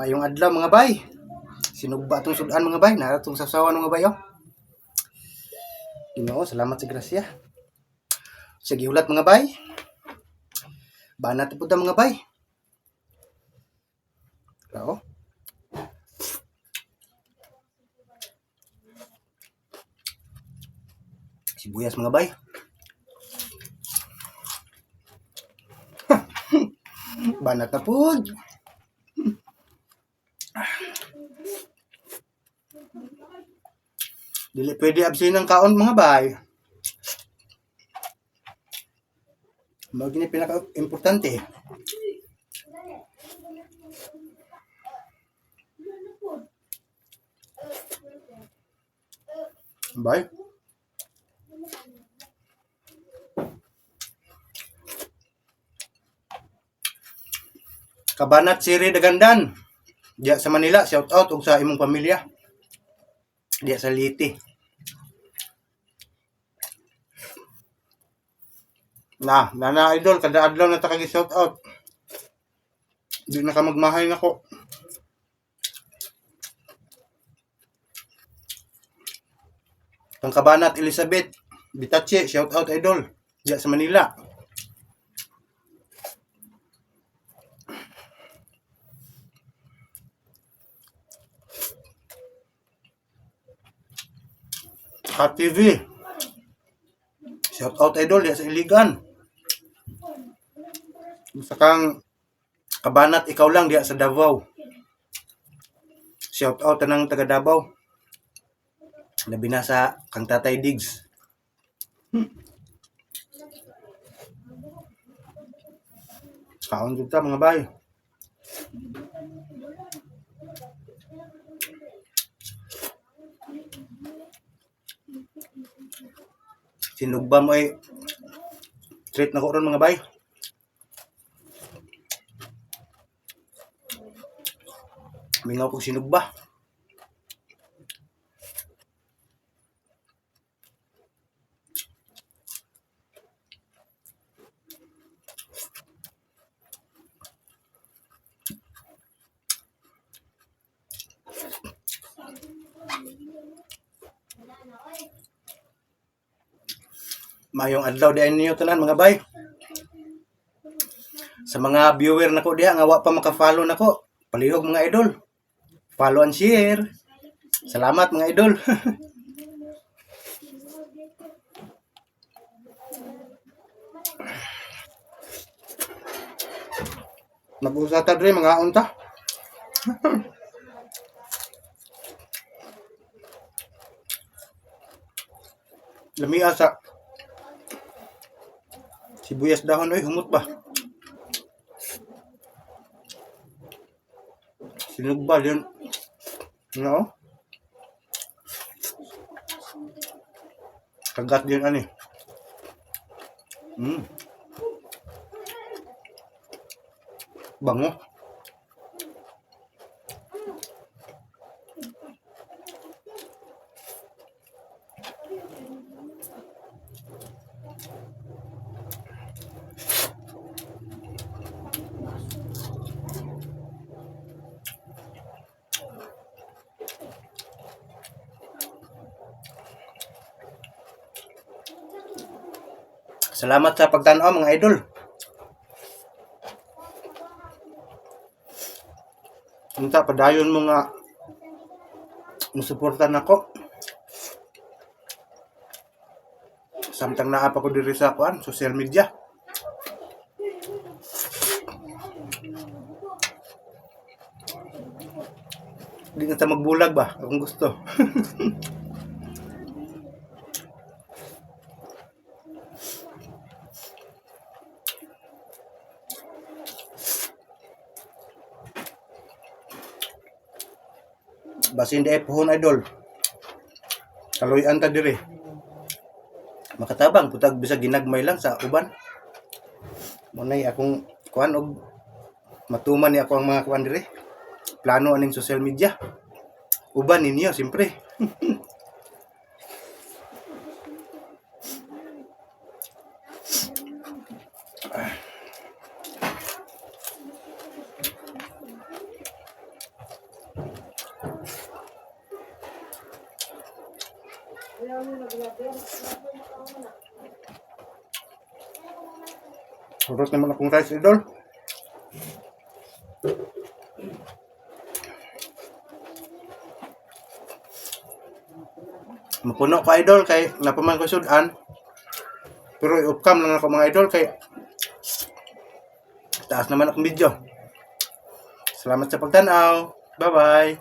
Mayong adlaw mga bay. Sinugba tong sudan mga bay, nara tong sasawan mga bay oh. Salamat sa grasya. Sige ulat mga bay. Banat ta mga bay. Oo. Sibuyas mga bay. Banat na po. Dili pwede absin ng kaon mga bay. Mao gini pinaka importante. Bay. Kabanat Siri Dagandan. Diya sa Manila, shout out og sa imong pamilya. Diya sa Liti. Na, nana idol kada adlaw na ta kag shout out. Di na ka magmahay nako. Ang kabanat Elizabeth Bitache, shout out idol. Diya sa Manila. Kat TV. Shout out idol ya sa Iligan. Sa kabanat ikaw lang diya sa Davao. Shout out tanang taga Davao. Labi na sa kang Tatay Diggs. Hmm. Kaon jud mga bay. Sinugba mo ay treat na ko ron mga bay. Mingaw kong sinugba. Mayong adlaw di ninyo tanan mga bay. Sa mga viewer nako diha nga wa pa maka-follow nako, palihog mga idol. Follow and share. Salamat mga idol. Nag-usa ta dre mga unta. Lamia sa sibuyas dahon oy humot ba? Sinugbal yun. No? Kagat din ani. Mm. Bango. Salamat sa pagtanaw mga idol. Unta padayon mo nga musuportan ako. Samtang naa pa ko diri sa kuan, social media. Di na ta magbulag ba kung gusto. Basin di ay idol. Kaloyan ta diri. Makatabang putag bisa ginagmay lang sa uban. Munay akong kuan og matuman ni ako ang mga kuan diri. Plano aning social media. Uban ninyo siyempre. Surot naman akong rice, idol. Mapuno ko idol kay napaman ko sudan. Pero i-upcam lang ako mga idol kay taas naman akong video. Salamat sa pagtanaw. Bye-bye.